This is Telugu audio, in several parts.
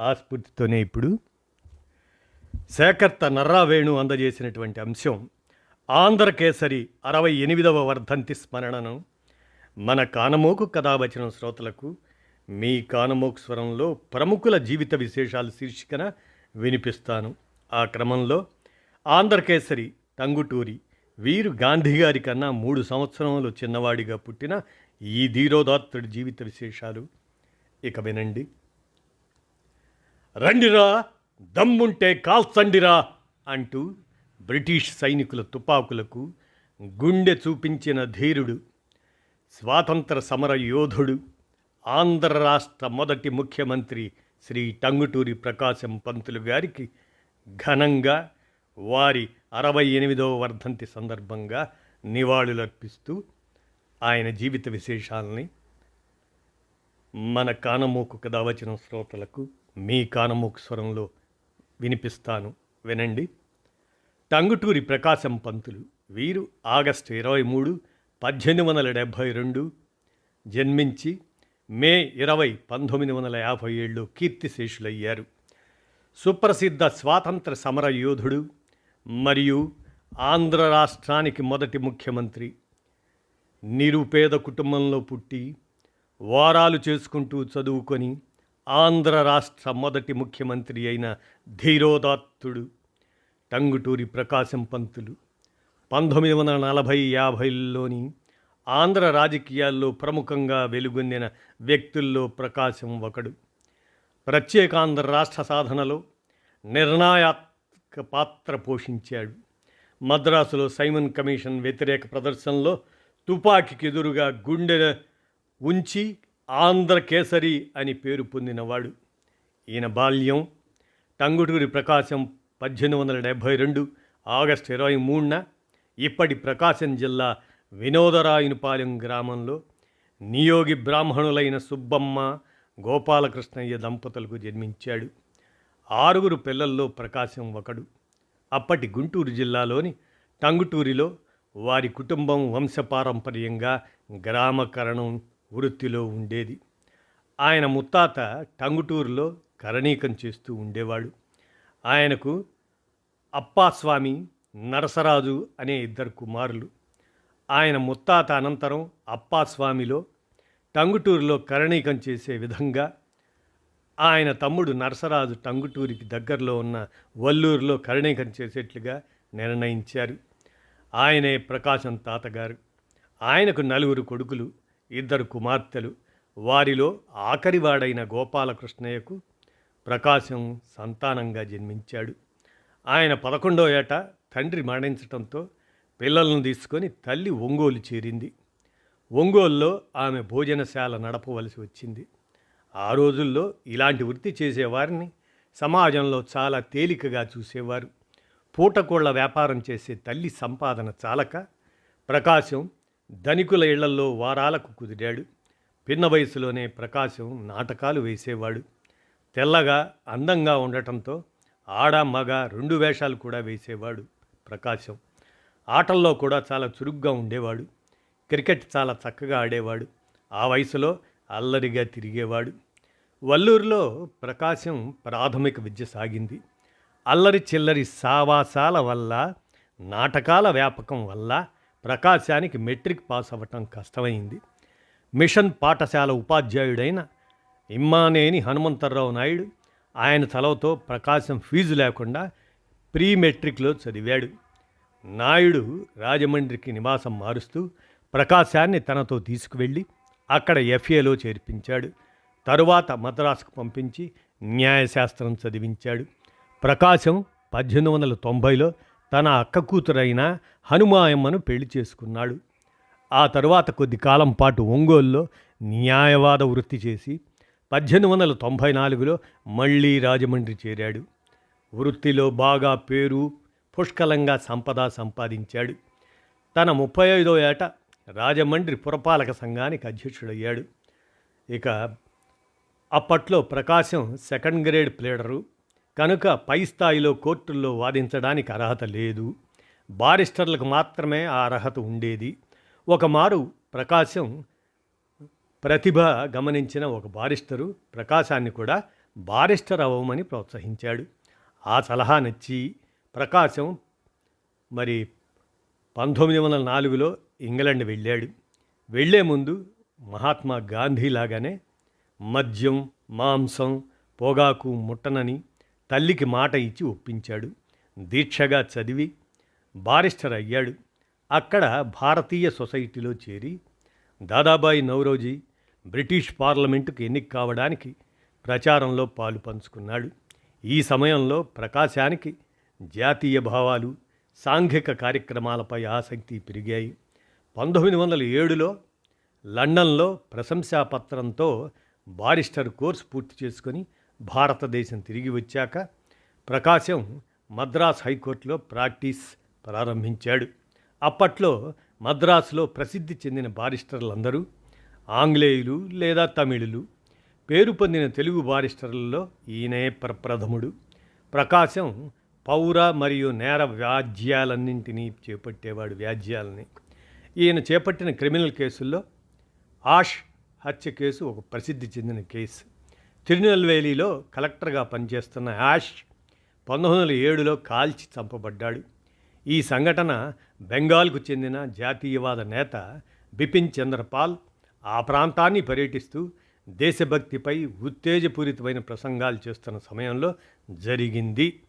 ఆ స్ఫూర్తితోనే ఇప్పుడు శేఖర్త నర్రావేణు అందజేసినటువంటి అంశం ఆంధ్రకేసరి అరవై ఎనిమిదవ వర్ధంతి స్మరణను మన కానమోకు కథావచనం శ్రోతలకు మీ కానమోకు స్వరంలో ప్రముఖుల జీవిత విశేషాలు శీర్షికన వినిపిస్తాను. ఆ క్రమంలో ఆంధ్రకేసరి టంగుటూరి వీరు గాంధీ గారి కన్నా మూడు సంవత్సరంలో చిన్నవాడిగా పుట్టిన ఈ ధీరోదాత్తుడి జీవిత విశేషాలు. ఇక వినండి. రండిరా దమ్ముంటే కాల్చండిరా అంటూ బ్రిటిష్ సైనికుల తుపాకులకు గుండె చూపించిన ధీరుడు స్వాతంత్ర సమర యోధుడు ఆంధ్ర రాష్ట్ర మొదటి ముఖ్యమంత్రి శ్రీ టంగుటూరి ప్రకాశం పంతులు గారికి ఘనంగా వారి అరవై ఎనిమిదవ వర్ధంతి సందర్భంగా నివాళులర్పిస్తూ ఆయన జీవిత విశేషాలని మన కానమోకు కథ వచ్చిన శ్రోతలకు మీ కానమూకు స్వరంలో వినిపిస్తాను. వినండి. టంగుటూరి ప్రకాశం పంతులు వీరు ఆగస్టు ఇరవై మూడు పద్దెనిమిది వందల డెబ్భై రెండు జన్మించి మే ఇరవై పంతొమ్మిది వందల యాభై ఏళ్ళు కీర్తిశేషులయ్యారు. సుప్రసిద్ధ స్వాతంత్ర సమర యోధుడు మరియు ఆంధ్ర రాష్ట్రానికి మొదటి ముఖ్యమంత్రి. నిరుపేద కుటుంబంలో పుట్టి వారాలు చేసుకుంటూ చదువుకొని ఆంధ్ర రాష్ట్ర మొదటి ముఖ్యమంత్రి అయిన ధీరోదాత్తుడు టంగుటూరి ప్రకాశం పంతులు. పంతొమ్మిది వందల నలభై యాభైలోని ఆంధ్ర రాజకీయాల్లో ప్రముఖంగా వెలుగొందిన వ్యక్తుల్లో ప్రకాశం ఒకడు. ప్రత్యేకాంధ్ర రాష్ట్ర సాధనలో నిర్ణయాత్మక పాత్ర పోషించాడు. మద్రాసులో సైమన్ కమిషన్ వ్యతిరేక ప్రదర్శనలో తుపాకీకి ఎదురుగా గుండె ఉంచి ఆంధ్ర కేసరి అని పేరు పొందినవాడు. ఈయన బాల్యం టంగుటూరి ప్రకాశం పద్దెనిమిది వందల డెబ్భై రెండు ఆగస్టు ఇరవై మూడున ఇప్పటి ప్రకాశం జిల్లా వినోదరాయునిపాలెం గ్రామంలో నియోగి బ్రాహ్మణులైన సుబ్బమ్మ గోపాలకృష్ణయ్య దంపతులకు జన్మించాడు. ఆరుగురు పిల్లల్లో ప్రకాశం ఒకడు. అప్పటి గుంటూరు జిల్లాలోని టంగుటూరిలో వారి కుటుంబం వంశపారంపర్యంగా గ్రామకరణం వృత్తిలో ఉండేది. ఆయన ముత్తాత టంగుటూరులో కరణీకం చేస్తూ ఉండేవాడు. ఆయనకు అప్పాస్వామి నరసరాజు అనే ఇద్దరు కుమారులు. ఆయన ముత్తాత అనంతరం అప్పాస్వామిలో టంగుటూరులో కరణీకం చేసే విధంగా ఆయన తమ్ముడు నరసరాజు టంగుటూరికి దగ్గరలో ఉన్న వల్లూరులో కరణీకం చేసేట్లుగా నిర్ణయించారు. ఆయనే ప్రకాశం తాతగారు. ఆయనకు నలుగురు కొడుకులు. ఇద్దరు కుమార్తెలు. వారిలో ఆఖరివాడైన గోపాలకృష్ణయ్యకు ప్రకాశం సంతానంగా జన్మించాడు. ఆయన పదకొండో ఏట తండ్రి మరణించటంతో పిల్లలను తీసుకొని తల్లి ఒంగోలు చేరింది. ఒంగోలులో ఆమె భోజనశాల నడపవలసి వచ్చింది. ఆ రోజుల్లో ఇలాంటి వృత్తి చేసేవారిని సమాజంలో చాలా తేలికగా చూసేవారు. పూటకోళ్ళ వ్యాపారం చేసే తల్లి సంపాదన చాలక ప్రకాశం ధనికుల ఇళ్ళల్లో వారాలకు కుదిరాడు. పిన్న వయసులోనే ప్రకాశం నాటకాలు వేసేవాడు. తెల్లగా అందంగా ఉండటంతో ఆడ మగ రెండు వేషాలు కూడా వేసేవాడు ప్రకాశం. ఆటల్లో కూడా చాలా చురుగ్గా ఉండేవాడు. క్రికెట్ చాలా చక్కగా ఆడేవాడు. ఆ వయసులో అల్లరిగా తిరిగేవాడు. వల్లూరులో ప్రకాశం ప్రాథమిక విద్య సాగింది. అల్లరి చిల్లరి సావాసాల వల్ల నాటకాల వ్యాపకం వల్ల ప్రకాశానికి మెట్రిక్ పాస్ అవ్వటం కష్టమైంది. మిషన్ పాఠశాల ఉపాధ్యాయుడైన ఇమ్మానేని హనుమంతరావు నాయుడు ఆయన చలవతో ప్రకాశం ఫీజు లేకుండా ప్రీ మెట్రిక్లో చదివాడు. నాయుడు రాజమండ్రికి నివాసం మారుస్తూ ప్రకాశాన్ని తనతో తీసుకువెళ్ళి అక్కడ ఎఫ్ఏలో చేర్పించాడు. తరువాత మద్రాసుకు పంపించి న్యాయశాస్త్రం చదివించాడు. ప్రకాశం పద్దెనిమిది వందల తొంభైలో తన అక్క కూతురైన హనుమాయమ్మను పెళ్ళి చేసుకున్నాడు. ఆ తరువాత కొద్ది కాలం పాటు ఒంగోలులో న్యాయవాద వృత్తి చేసి పద్దెనిమిది వందల తొంభై నాలుగులో మళ్ళీ రాజమండ్రి చేరాడు. వృత్తిలో బాగా పేరు పుష్కలంగా సంపద సంపాదించాడు. తన ముప్పై ఐదో ఏట రాజమండ్రి పురపాలక సంఘానికి అధ్యక్షుడయ్యాడు. ఇక అప్పట్లో ప్రకాశం సెకండ్ గ్రేడ్ ప్లేడరు కనుక పై స్థాయిలో కోర్టుల్లో వాదించడానికి అర్హత లేదు. బారిస్టర్లకు మాత్రమే ఆ అర్హత ఉండేది. ఒకమారు ప్రకాశం ప్రతిభ గమనించిన ఒక బారిస్టరు ప్రకాశాన్ని కూడా బారిస్టర్ అవ్వమని ప్రోత్సహించాడు. ఆ సలహా నచ్చి ప్రకాశం మరి పంతొమ్మిది వందల నాలుగులో ఇంగ్లాండ్ వెళ్ళాడు. వెళ్ళే ముందు మహాత్మా గాంధీ లాగానే మద్యం మాంసం పొగాకు ముట్టనని తల్లికి మాట ఇచ్చి ఒప్పించాడు. దీక్షగా చదివి బారిస్టర్ అయ్యాడు అక్కడ భారతీయ సొసైటీలో చేరి దాదాబాయి నౌరోజీ బ్రిటిష్ పార్లమెంటుకు ఎన్నిక కావడానికి ప్రచారంలో పాలు పంచుకున్నాడు. ఈ సమయంలో ప్రకాశానికి జాతీయ భావాలు సాంఘిక కార్యక్రమాలపై ఆసక్తి పెరిగాయి. పంతొమ్మిది వందల ఏడులో లండన్లో ప్రశంసాపత్రంతో బారిస్టర్ కోర్సు పూర్తి చేసుకొని భారతదేశం తిరిగి వచ్చాక ప్రకాశం మద్రాస్ హైకోర్టులో ప్రాక్టీస్ ప్రారంభించాడు. అప్పట్లో మద్రాసులో ప్రసిద్ధి చెందిన బారిస్టర్లందరూ ఆంగ్లేయులు లేదా తమిళులు. పేరు పొందిన తెలుగు బారిస్టర్లలో ఈయనే ప్రప్రథముడు. ప్రకాశం పౌర మరియు నేర వ్యాజ్యాలన్నింటినీ చేపట్టేవాడు వ్యాజ్యాలని. ఈయన చేపట్టిన క్రిమినల్ కేసుల్లో ఆష్ హత్య కేసు ఒక ప్రసిద్ధి చెందిన కేసు. తిరునెల్వేలిలో కలెక్టర్గా పనిచేస్తున్న యాష్ పంతొమ్మిది వందల ఏడులో కాల్చి చంపబడ్డాడు. ఈ సంఘటన బెంగాల్కు చెందిన జాతీయవాద నేత బిపిన్ చంద్రపాల్ ఆ ప్రాంతాన్ని పర్యటిస్తూ దేశభక్తిపై ఉత్తేజపూరితమైన ప్రసంగాలు చేస్తున్న సమయంలో జరిగింది.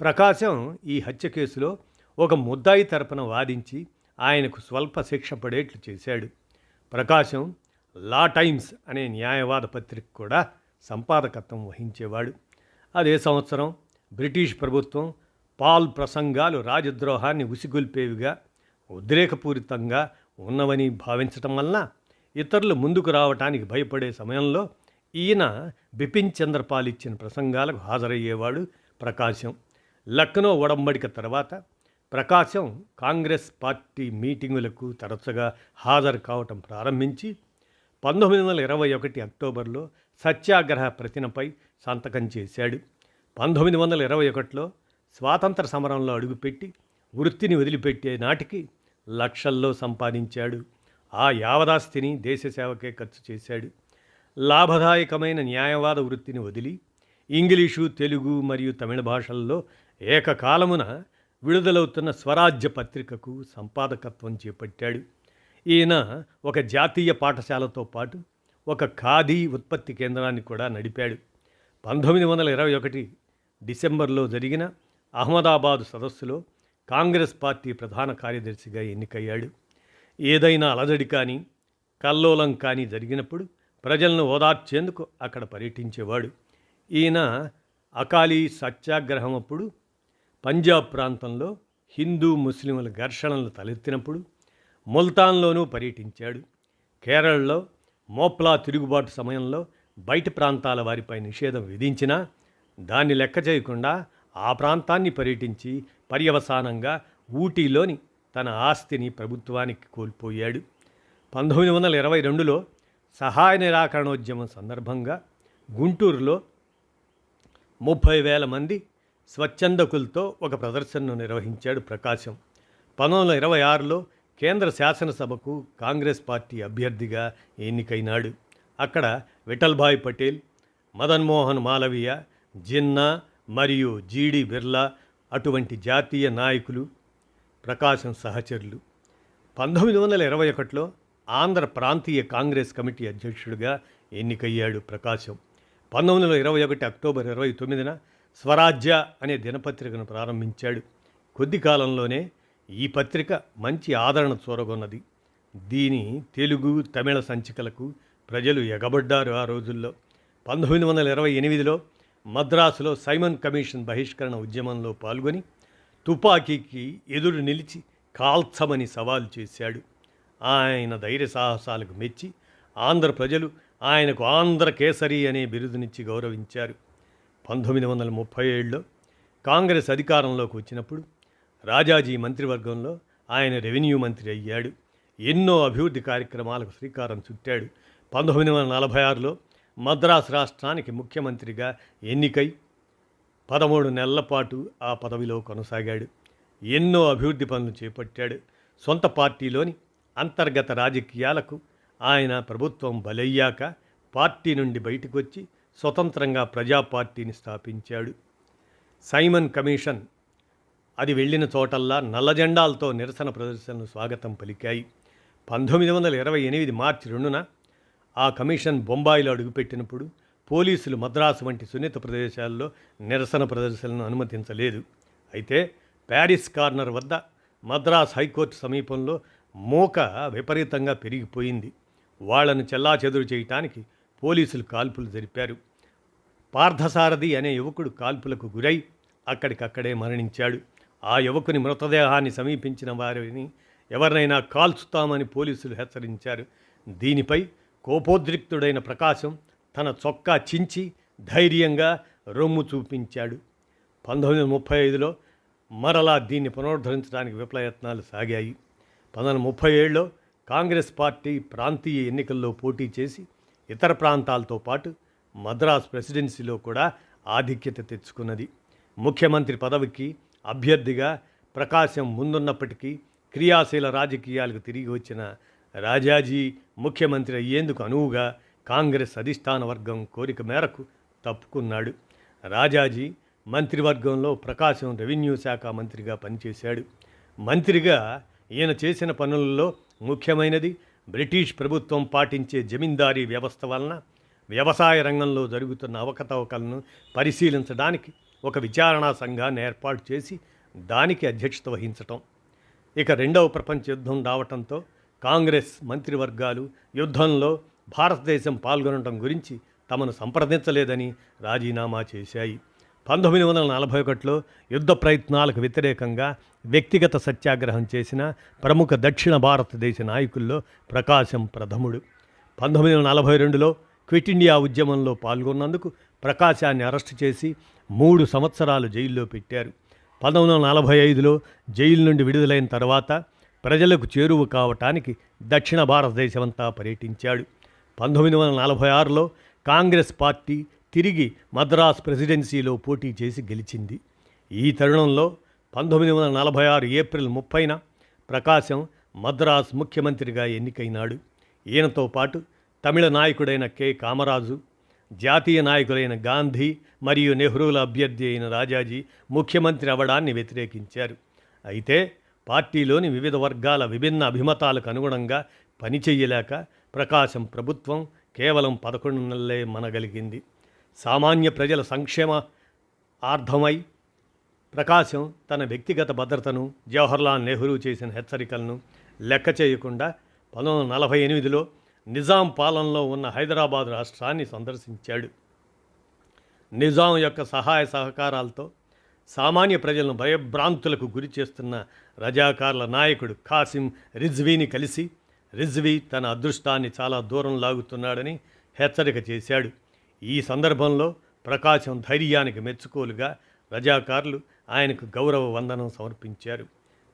ప్రకాశం ఈ హత్య కేసులో ఒక ముద్దాయి తరపున వాదించి ఆయనకు స్వల్ప శిక్ష పడేట్లు చేశాడు. ప్రకాశం లా టైమ్స్ అనే న్యాయవాద పత్రిక కూడా సంపాదకత్వం వహించేవాడు. అదే సంవత్సరం బ్రిటిష్ ప్రభుత్వం పాల్ ప్రసంగాలు రాజద్రోహాన్ని ఉసిగొల్పేవిగా ఉద్రేకపూరితంగా ఉన్నవని భావించటం వలన ఇతరులు ముందుకు రావటానికి భయపడే సమయంలో ఈయన బిపిన్ చంద్రపాల్ ఇచ్చిన ప్రసంగాలకు హాజరయ్యేవాడు ప్రకాశం. లక్నో ఒడంబడిక తర్వాత ప్రకాశం కాంగ్రెస్ పార్టీ మీటింగులకు తరచుగా హాజరు కావటం ప్రారంభించి పంతొమ్మిది వందల ఇరవై ఒకటి అక్టోబర్లో సత్యాగ్రహ ప్రతినపై సంతకం చేశాడు. పంతొమ్మిది వందల ఇరవై ఒకటిలో స్వాతంత్ర సమరంలో అడుగుపెట్టి వృత్తిని వదిలిపెట్టే నాటికి లక్షల్లో సంపాదించాడు. ఆ యావదాస్తిని దేశ సేవకే ఖర్చు చేశాడు. లాభదాయకమైన న్యాయవాద వృత్తిని వదిలి ఇంగ్లీషు తెలుగు మరియు తమిళ భాషల్లో ఏకకాలమున విడుదలవుతున్న స్వరాజ్య పత్రికకు సంపాదకత్వం చేపట్టాడు. ఈయన ఒక జాతీయ పాఠశాలతో పాటు ఒక ఖాదీ ఉత్పత్తి కేంద్రాన్ని కూడా నడిపాడు. పంతొమ్మిది వందల ఇరవై ఒకటి డిసెంబర్లో జరిగిన అహ్మదాబాదు సదస్సులో కాంగ్రెస్ పార్టీ ప్రధాన కార్యదర్శిగా ఎన్నికయ్యాడు. ఏదైనా అలజడి కానీ కల్లోలం కానీ జరిగినప్పుడు ప్రజలను ఓదార్చేందుకు అక్కడ పర్యటించేవాడు. ఈయన అకాలీ సత్యాగ్రహం అప్పుడు పంజాబ్ ప్రాంతంలో హిందూ ముస్లింల ఘర్షణలు తలెత్తినప్పుడు ముల్తాన్లోనూ పర్యటించాడు. కేరళలో మోప్లా తిరుగుబాటు సమయంలో బయట ప్రాంతాల వారిపై నిషేధం విధించినా దాన్ని లెక్క చేయకుండా ఆ ప్రాంతాన్ని పర్యటించి పర్యవసానంగా ఊటీలోని తన ఆస్తిని ప్రభుత్వానికి కోల్పోయాడు. పంతొమ్మిది వందల ఇరవై రెండులో సహాయ నిరాకరణోద్యమం సందర్భంగా గుంటూరులో ముప్పై వేల మంది స్వచ్ఛందకులతో ఒక ప్రదర్శనను నిర్వహించాడు ప్రకాశం. పంతొమ్మిది వందల ఇరవై ఆరులో కేంద్ర శాసనసభకు కాంగ్రెస్ పార్టీ అభ్యర్థిగా ఎన్నికైనాడు. అక్కడ విఠల్భాయ్ పటేల్ మదన్మోహన్ మాలవీయ జిన్నా మరియు జీడి బిర్లా అటువంటి జాతీయ నాయకులు ప్రకాశం సహచరులు. పంతొమ్మిది వందల ఇరవై ఒకటిలో ఆంధ్ర ప్రాంతీయ కాంగ్రెస్ కమిటీ అధ్యక్షుడిగా ఎన్నికయ్యాడు ప్రకాశం. పంతొమ్మిది వందల ఇరవై ఒకటి అక్టోబర్ ఇరవై తొమ్మిదిన స్వరాజ్య అనే దినపత్రికను ప్రారంభించాడు. కొద్ది కాలంలోనే ఈ పత్రిక మంచి ఆదరణ చూరగొన్నది. దీని తెలుగు తమిళ సంచికలకు ప్రజలు ఎగబడ్డారు ఆ రోజుల్లో. పంతొమ్మిది వందల ఇరవై ఎనిమిదిలో మద్రాసులో సైమన్ కమిషన్ బహిష్కరణ ఉద్యమంలో పాల్గొని తుపాకీకి ఎదురు నిలిచి కాల్చమని సవాల్ చేశాడు. ఆయన ధైర్య సాహసాలకు మెచ్చి ఆంధ్ర ప్రజలు ఆయనకు ఆంధ్ర కేసరి అనే బిరుదునిచ్చి గౌరవించారు. పంతొమ్మిది వందల ముప్పై ఏడులో కాంగ్రెస్ అధికారంలోకి వచ్చినప్పుడు రాజాజీ మంత్రివర్గంలో ఆయన రెవెన్యూ మంత్రి అయ్యాడు. ఎన్నో అభివృద్ధి కార్యక్రమాలకు శ్రీకారం చుట్టాడు. పంతొమ్మిది వందల నలభై ఆరులో మద్రాసు రాష్ట్రానికి ముఖ్యమంత్రిగా ఎన్నికై పదమూడు నెలల పాటు ఆ పదవిలో కొనసాగాడు. ఎన్నో అభివృద్ధి పనులు చేపట్టాడు. సొంత పార్టీలోని అంతర్గత రాజకీయాలకు ఆయన ప్రభుత్వం బలయ్యాక పార్టీ నుండి బయటకు వచ్చి స్వతంత్రంగా ప్రజా పార్టీని స్థాపించాడు. సైమన్ కమిషన్ అది వెళ్ళిన చోటల్లా నల్ల జెండాలతో నిరసన ప్రదర్శనలు స్వాగతం పలికాయి. పంతొమ్మిది వందల ఇరవై ఎనిమిది మార్చి రెండున ఆ కమిషన్ బొంబాయిలో అడుగుపెట్టినప్పుడు పోలీసులు మద్రాసు వంటి సున్నిత ప్రదేశాల్లో నిరసన ప్రదర్శనలను అనుమతించలేదు. అయితే ప్యారిస్ కార్నర్ వద్ద మద్రాస్ హైకోర్టు సమీపంలో మూక విపరీతంగా పెరిగిపోయింది. వాళ్ళను చెల్లాచెదురు చేయటానికి పోలీసులు కాల్పులు జరిపారు. పార్థసారథి అనే యువకుడు కాల్పులకు గురై అక్కడికక్కడే మరణించాడు. ఆ యువకుని మృతదేహాన్ని సమీపించిన వారిని ఎవరినైనా కాల్చుతామని పోలీసులు హెచ్చరించారు. దీనిపై కోపోద్రిక్తుడైన ప్రకాశం తన చొక్కా చించి ధైర్యంగా రొమ్ము చూపించాడు. పంతొమ్మిది వందల ముప్పై ఐదులో మరలా దీన్ని పునరుద్ధరించడానికి విప్లయత్నాలు సాగాయి. పంతొమ్మిది ముప్పై ఏడులో కాంగ్రెస్ పార్టీ ప్రాంతీయ ఎన్నికల్లో పోటీ చేసి ఇతర ప్రాంతాలతో పాటు మద్రాస్ ప్రెసిడెన్సీలో కూడా ఆధిక్యత తెచ్చుకున్నది. ముఖ్యమంత్రి పదవికి అభ్యర్థిగా ప్రకాశం ముందున్నప్పటికీ క్రియాశీల రాజకీయాలకు తిరిగి వచ్చిన రాజాజీ ముఖ్యమంత్రి అయ్యేందుకు అనువుగా కాంగ్రెస్ అధిష్టాన వర్గం కోరిక మేరకు తప్పుకున్నాడు. రాజాజీ మంత్రివర్గంలో ప్రకాశం రెవెన్యూ శాఖ మంత్రిగా పనిచేశాడు. మంత్రిగా ఈయన చేసిన పనులలో ముఖ్యమైనది బ్రిటిష్ ప్రభుత్వం పాటించే జమీందారీ వ్యవస్థ వలన వ్యవసాయ రంగంలో జరుగుతున్న అవకతవకలను పరిశీలించడానికి ఒక విచారణా సంఘాన్ని ఏర్పాటు చేసి దానికి అధ్యక్షత వహించటం. ఇక రెండవ ప్రపంచ యుద్ధం రావటంతో కాంగ్రెస్ మంత్రివర్గాలు యుద్ధంలో భారతదేశం పాల్గొనడం గురించి తమను సంప్రదించలేదని రాజీనామా చేశాయి. పంతొమ్మిది వందల నలభై ఒకటిలో యుద్ధ ప్రయత్నాలకు వ్యతిరేకంగా వ్యక్తిగత సత్యాగ్రహం చేసిన ప్రముఖ దక్షిణ భారతదేశ నాయకుల్లో ప్రకాశం ప్రథముడు. పంతొమ్మిది వందల నలభై రెండులో క్విట్ ఇండియా ఉద్యమంలో పాల్గొన్నందుకు ప్రకాశాన్ని అరెస్టు చేసి మూడు సంవత్సరాలు జైల్లో పెట్టారు. పంతొమ్మిది వందల నలభై ఐదులో జైలు నుండి విడుదలైన తర్వాత ప్రజలకు చేరువ కావటానికి దక్షిణ భారతదేశమంతా పర్యటించాడు. పంతొమ్మిది వందల నలభై ఆరులో కాంగ్రెస్ పార్టీ తిరిగి మద్రాస్ ప్రెసిడెన్సీలో పోటీ చేసి గెలిచింది. ఈ తరుణంలో పంతొమ్మిది వందల నలభై ఆరు ఏప్రిల్ ముప్పైన ప్రకాశం మద్రాస్ ముఖ్యమంత్రిగా ఎన్నికైనాడు. ఈయనతో పాటు తమిళ నాయకుడైన కె. కామరాజు జాతీయ నాయకులైన గాంధీ మరియు నెహ్రూల అభ్యర్థి అయిన రాజాజీ ముఖ్యమంత్రి అవ్వడాన్ని వ్యతిరేకించారు. అయితే పార్టీలోని వివిధ వర్గాల విభిన్న అభిమతాలకు అనుగుణంగా పనిచేయలేక ప్రకాశం ప్రభుత్వం కేవలం పదకొండు నెలలే మనగలిగింది. సామాన్య ప్రజల సంక్షేమ ఆర్థమై ప్రకాశం తన వ్యక్తిగత భద్రతను జవహర్లాల్ నెహ్రూ చేసిన హెచ్చరికలను లెక్క చేయకుండా పంతొమ్మిది వందల నలభై ఎనిమిదిలో నిజాం పాలనలో ఉన్న హైదరాబాద్ రాష్ట్రాన్ని సందర్శించాడు. నిజాం యొక్క సహాయ సహకారాలతో సామాన్య ప్రజలను భయభ్రాంతులకు గురి చేస్తున్న రజాకార్ల నాయకుడు ఖాసిం రిజ్వీని కలిసి రిజ్వీ తన అదృష్టాన్ని చాలా దూరం లాగుతున్నాడని హెచ్చరిక చేశాడు. ఈ సందర్భంలో ప్రకాశం ధైర్యానికి మెచ్చుకోలుగా రజాకారులు ఆయనకు గౌరవ వందనం సమర్పించారు.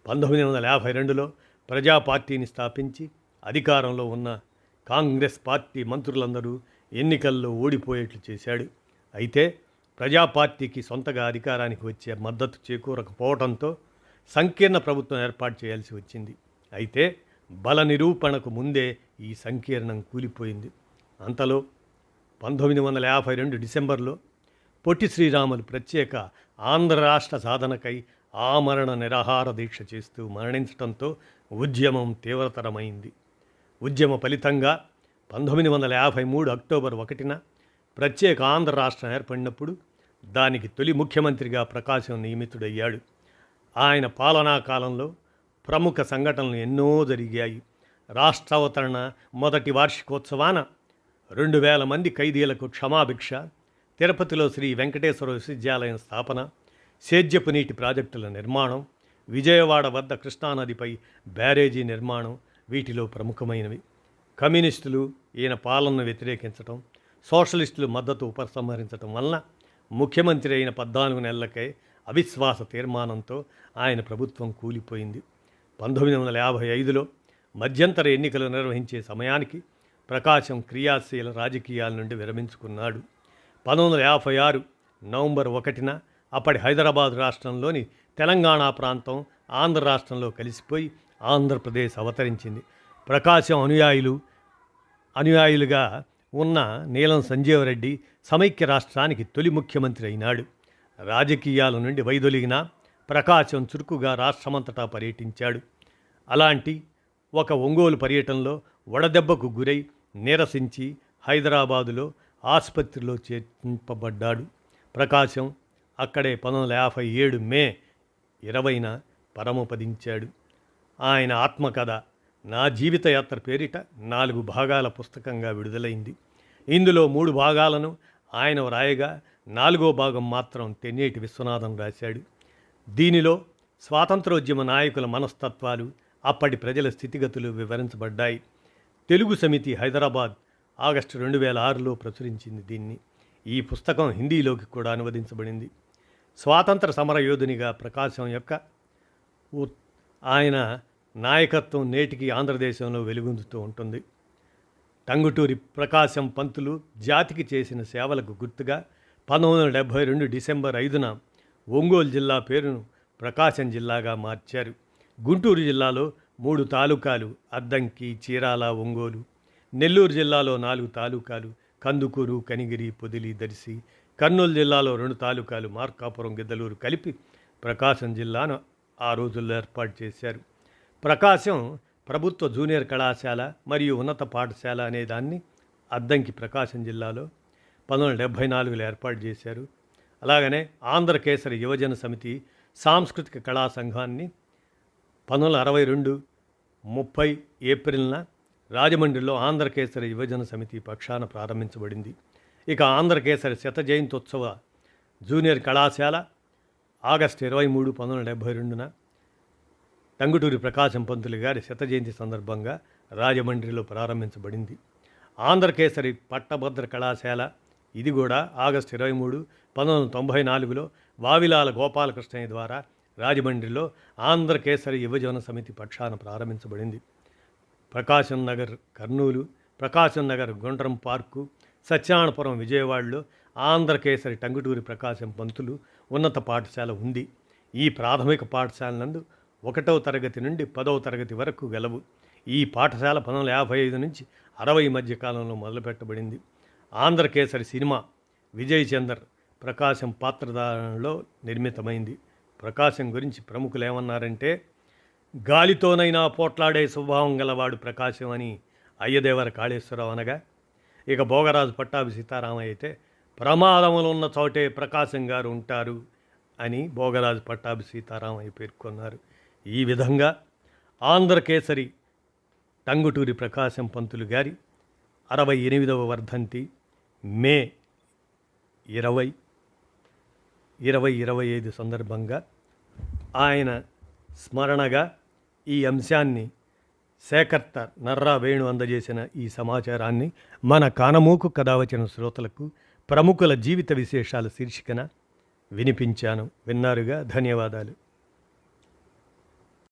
పంతొమ్మిది వందల యాభై రెండులో ప్రజా పార్టీని స్థాపించి అధికారంలో ఉన్న కాంగ్రెస్ పార్టీ మంత్రులందరూ ఎన్నికల్లో ఓడిపోయేట్లు చేశాడు. అయితే ప్రజా పార్టీకి సొంతగా అధికారానికి వచ్చే మద్దతు చేకూరకపోవడంతో సంకీర్ణ ప్రభుత్వం ఏర్పాటు చేయాల్సి వచ్చింది. అయితే బల నిరూపణకు ముందే ఈ సంకీర్ణం కూలిపోయింది. అంతలో పంతొమ్మిది వందల యాభై రెండు డిసెంబర్లో పొట్టి శ్రీరాములు ప్రత్యేక ఆంధ్ర రాష్ట్ర సాధనకై ఆమరణ నిరాహార దీక్ష చేస్తూ మరణించడంతో ఉద్యమం తీవ్రతరమైంది. ఉద్యమ ఫలితంగా పంతొమ్మిది వందల యాభై మూడు అక్టోబర్ ఒకటిన ప్రత్యేక ఆంధ్ర రాష్ట్రం ఏర్పడినప్పుడు దానికి తొలి ముఖ్యమంత్రిగా ప్రకాశం నియమితుడయ్యాడు. ఆయన పాలనా కాలంలో ప్రముఖ సంఘటనలు ఎన్నో జరిగాయి. రాష్ట్రావతరణ మొదటి వార్షికోత్సవాన రెండు వేల మంది ఖైదీలకు క్షమాభిక్ష తిరుపతిలో శ్రీ వెంకటేశ్వర విశ్వవిద్యాలయం స్థాపన సేద్యపు నీటి ప్రాజెక్టుల నిర్మాణం విజయవాడ వద్ద కృష్ణానదిపై బ్యారేజీ నిర్మాణం వీటిలో ప్రముఖమైనవి. కమ్యూనిస్టులు ఈయన పాలనను వ్యతిరేకించటం సోషలిస్టులు మద్దతు ఉపసంహరించటం వలన ముఖ్యమంత్రి అయిన పద్నాలుగు నెలలకే అవిశ్వాస తీర్మానంతో ఆయన ప్రభుత్వం కూలిపోయింది. పంతొమ్మిది వందల యాభై ఐదులో మధ్యంతర ఎన్నికలు నిర్వహించే సమయానికి ప్రకాశం క్రియాశీల రాజకీయాల నుండి విరమించుకున్నాడు. పంతొమ్మిది వందల యాభై ఆరు నవంబర్ ఒకటిన అప్పటి హైదరాబాద్ రాష్ట్రంలోని తెలంగాణ ప్రాంతం ఆంధ్ర రాష్ట్రంలో కలిసిపోయి ఆంధ్రప్రదేశ్ అవతరించింది. ప్రకాశం అనుయాయులు అనుయాయులుగా ఉన్న నీలం సంజీవరెడ్డి సమైక్య రాష్ట్రానికి తొలి ముఖ్యమంత్రి అయినాడు. రాజకీయాల నుండి వైదొలిగిన ప్రకాశం చురుకుగా రాష్ట్రమంతటా పర్యటించాడు. అలాంటి ఒక ఒంగోలు పర్యటనలో వడదెబ్బకు గురై నీరసించి హైదరాబాదులో ఆసుపత్రిలో చేర్పబడ్డాడు ప్రకాశం అక్కడే పంతొమ్మిది వందల యాభై ఏడు మే ఇరవైన పరమపదించాడు. ఆయన ఆత్మకథ. నా జీవితయాత్ర పేరిట నాలుగు భాగాల పుస్తకంగా విడుదలైంది. ఇందులో మూడు భాగాలను ఆయన వ్రాయగా నాలుగో భాగం మాత్రం తెన్నేటి విశ్వనాథం రాశాడు. దీనిలో స్వాతంత్రోద్యమ నాయకుల మనస్తత్వాలు అప్పటి ప్రజల స్థితిగతులు వివరించబడ్డాయి. తెలుగు సమితి హైదరాబాద్ ఆగస్టు రెండు వేల ఆరులో ప్రచురించింది దీన్ని. ఈ పుస్తకం హిందీలోకి కూడా అనువదించబడింది. స్వాతంత్ర సమరయోధునిగా ప్రకాశం యొక్క ఆయన నాయకత్వం నేటికి ఆంధ్రదేశంలో వెలుగొందుతూ ఉంటుంది. టంగుటూరి ప్రకాశం పంతులు జాతికి చేసిన సేవలకు గుర్తుగా పంతొమ్మిది వందల డెబ్భై రెండు డిసెంబర్ ఐదున ఒంగోలు జిల్లా పేరును ప్రకాశం జిల్లాగా మార్చారు. గుంటూరు జిల్లాలో మూడు తాలూకాలు అద్దంకి చీరాల ఒంగోలు. నెల్లూరు జిల్లాలో నాలుగు తాలూకాలు కందుకూరు కనిగిరి పొదిలి దర్శి. కర్నూలు జిల్లాలో రెండు తాలూకాలు మార్కాపురం గిద్దలూరు కలిపి ప్రకాశం జిల్లాను ఆ రోజుల్లో ఏర్పాటు చేశారు. ప్రకాశం ప్రభుత్వ జూనియర్ కళాశాల మరియు ఉన్నత పాఠశాల అనే దాన్ని అద్దంకి ప్రకాశం జిల్లాలో పంతొమ్మిది డెబ్భై నాలుగులో ఏర్పాటు చేశారు. అలాగనే ఆంధ్రకేసరి యువజన సమితి సాంస్కృతిక కళా సంఘాన్ని పంతొమ్మిది అరవై రెండు ముప్పై ఏప్రిల్న రాజమండ్రిలో ఆంధ్రకేసరి యువజన సమితి పక్షాన ప్రారంభించబడింది. ఇక ఆంధ్రకేసరి శత జయంత్యుత్సవ జూనియర్ కళాశాల ఆగస్టు ఇరవై మూడు పంతొమ్మిది డెబ్భై రెండున టంగుటూరి ప్రకాశం పంతులు గారి శత జయంతి సందర్భంగా రాజమండ్రిలో ప్రారంభించబడింది. ఆంధ్రకేసరి పట్టభద్ర కళాశాల ఇది కూడా ఆగస్టు ఇరవై మూడు పంతొమ్మిది వందల తొంభై నాలుగులో వావిలాల గోపాలకృష్ణయ్య ద్వారా రాజమండ్రిలో ఆంధ్రకేసరి యువజన సమితి పక్షాన ప్రారంభించబడింది. ప్రకాశం నగర్ కర్నూలు ప్రకాశం నగర్ గుండ్రం పార్కు సత్యానపురం విజయవాడలో ఆంధ్రకేసరి టంగుటూరి ప్రకాశం పంతులు ఉన్నత పాఠశాల ఉంది. ఈ ప్రాథమిక పాఠశాల నందు ఒకటవ తరగతి నుండి పదవ తరగతి వరకు గలవు. ఈ పాఠశాల పంతొమ్మిది వందల యాభై ఐదు నుంచి అరవై మధ్య కాలంలో మొదలుపెట్టబడింది. ఆంధ్రకేసరి సినిమా విజయ్ చందర్ ప్రకాశం పాత్రధారణలో నిర్మితమైంది. ప్రకాశం గురించి ప్రముఖులు ఏమన్నారంటే గాలితోనైనా పోట్లాడే స్వభావం గలవాడు ప్రకాశం అని అయ్యదేవర కాళేశ్వరరావు అనగా ఇక భోగరాజు పట్టాభి సీతారామయ్య అయితే ప్రమాదములు ఉన్న చోటే ప్రకాశం గారు ఉంటారు అని భోగరాజు పట్టాభి సీతారామయ్య పేర్కొన్నారు. ఈ విధంగా ఆంధ్రకేసరి టంగుటూరి ప్రకాశం పంతులు గారి అరవై ఎనిమిదవ వర్ధంతి మే ఇరవై ఇరవై ఇరవై ఐదు సందర్భంగా ఆయన స్మరణగా ఈ అంశాన్ని సేకర్త నర్రా వేణు అందజేసిన ఈ సమాచారాన్ని మన కానమూకు కథావచన వచ్చిన శ్రోతలకు ప్రముఖుల జీవిత విశేషాల శీర్షికన వినిపించాను. విన్నారుగా? ధన్యవాదాలు.